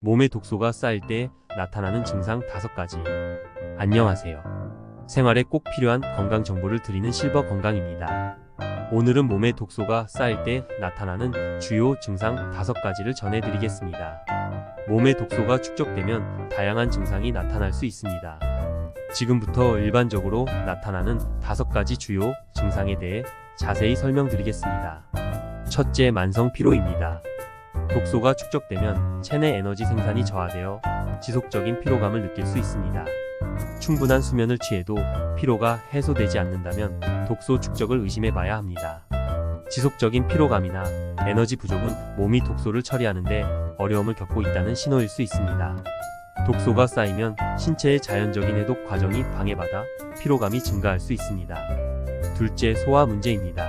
몸에 독소가 쌓일 때 나타나는 증상 5가지. 안녕하세요. 생활에 꼭 필요한 건강 정보를 드리는 실버 건강입니다. 오늘은 몸에 독소가 쌓일 때 나타나는 주요 증상 5가지를 전해드리겠습니다. 몸에 독소가 축적되면 다양한 증상이 나타날 수 있습니다. 지금부터 일반적으로 나타나는 5가지 주요 증상에 대해 자세히 설명드리겠습니다. 첫째, 만성 피로입니다. 독소가 축적되면 체내 에너지 생산이 저하되어 지속적인 피로감을 느낄 수 있습니다. 충분한 수면을 취해도 피로가 해소되지 않는다면 독소 축적을 의심해 봐야 합니다. 지속적인 피로감이나 에너지 부족은 몸이 독소를 처리하는데 어려움을 겪고 있다는 신호일 수 있습니다. 독소가 쌓이면 신체의 자연적인 해독 과정이 방해받아 피로감이 증가할 수 있습니다. 둘째, 소화 문제입니다.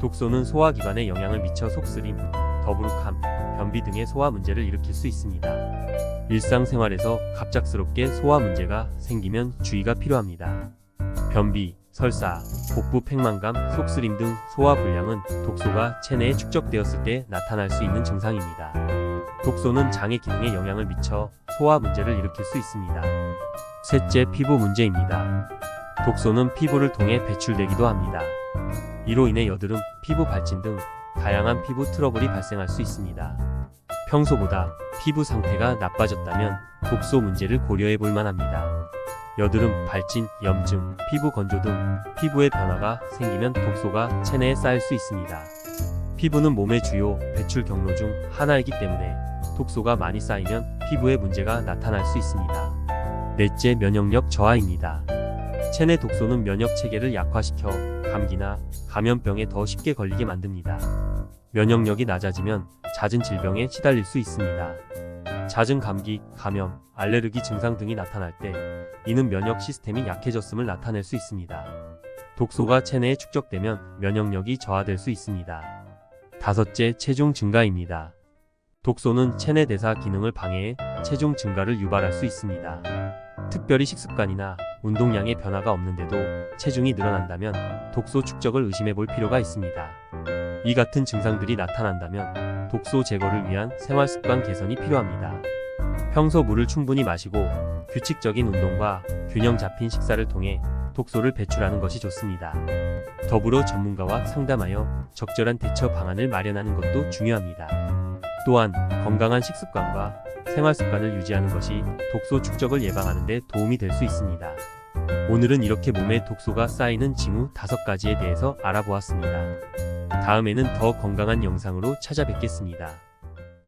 독소는 소화기관에 영향을 미쳐 속쓰림, 더부룩함, 변비 등의 소화 문제를 일으킬 수 있습니다. 일상생활에서 갑작스럽게 소화 문제가 생기면 주의가 필요합니다. 변비, 설사, 복부 팽만감, 속쓰림 등 소화 불량은 독소가 체내에 축적되었을 때 나타날 수 있는 증상입니다. 독소는 장의 기능에 영향을 미쳐 소화 문제를 일으킬 수 있습니다. 셋째, 피부 문제입니다. 독소는 피부를 통해 배출되기도 합니다. 이로 인해 여드름, 피부 발진 등 다양한 피부 트러블이 발생할 수 있습니다. 평소보다 피부 상태가 나빠졌다면 독소 문제를 고려해 볼 만합니다. 여드름, 발진, 염증, 피부 건조 등 피부의 변화가 생기면 독소가 체내에 쌓일 수 있습니다. 피부는 몸의 주요 배출 경로 중 하나이기 때문에 독소가 많이 쌓이면 피부에 문제가 나타날 수 있습니다. 넷째, 면역력 저하입니다. 체내 독소는 면역 체계를 약화시켜 감기나 감염병에 더 쉽게 걸리게 만듭니다. 면역력이 낮아지면 잦은 질병에 시달릴 수 있습니다. 잦은 감기, 감염, 알레르기 증상 등이 나타날 때 이는 면역 시스템이 약해졌음을 나타낼 수 있습니다. 독소가 체내에 축적되면 면역력이 저하될 수 있습니다. 다섯째, 체중 증가입니다. 독소는 체내 대사 기능을 방해해 체중 증가를 유발할 수 있습니다. 특별히 식습관이나 운동량의 변화가 없는데도 체중이 늘어난다면 독소 축적을 의심해 볼 필요가 있습니다. 이 같은 증상들이 나타난다면 독소 제거를 위한 생활 습관 개선이 필요합니다. 평소 물을 충분히 마시고 규칙적인 운동과 균형 잡힌 식사를 통해 독소를 배출하는 것이 좋습니다. 더불어 전문가와 상담하여 적절한 대처 방안을 마련하는 것도 중요합니다. 또한 건강한 식습관과 생활 습관을 유지하는 것이 독소 축적을 예방하는 데 도움이 될 수 있습니다. 오늘은 이렇게 몸에 독소가 쌓이는 징후 5가지에 대해서 알아보았습니다. 다음에는 더 건강한 영상으로 찾아뵙겠습니다.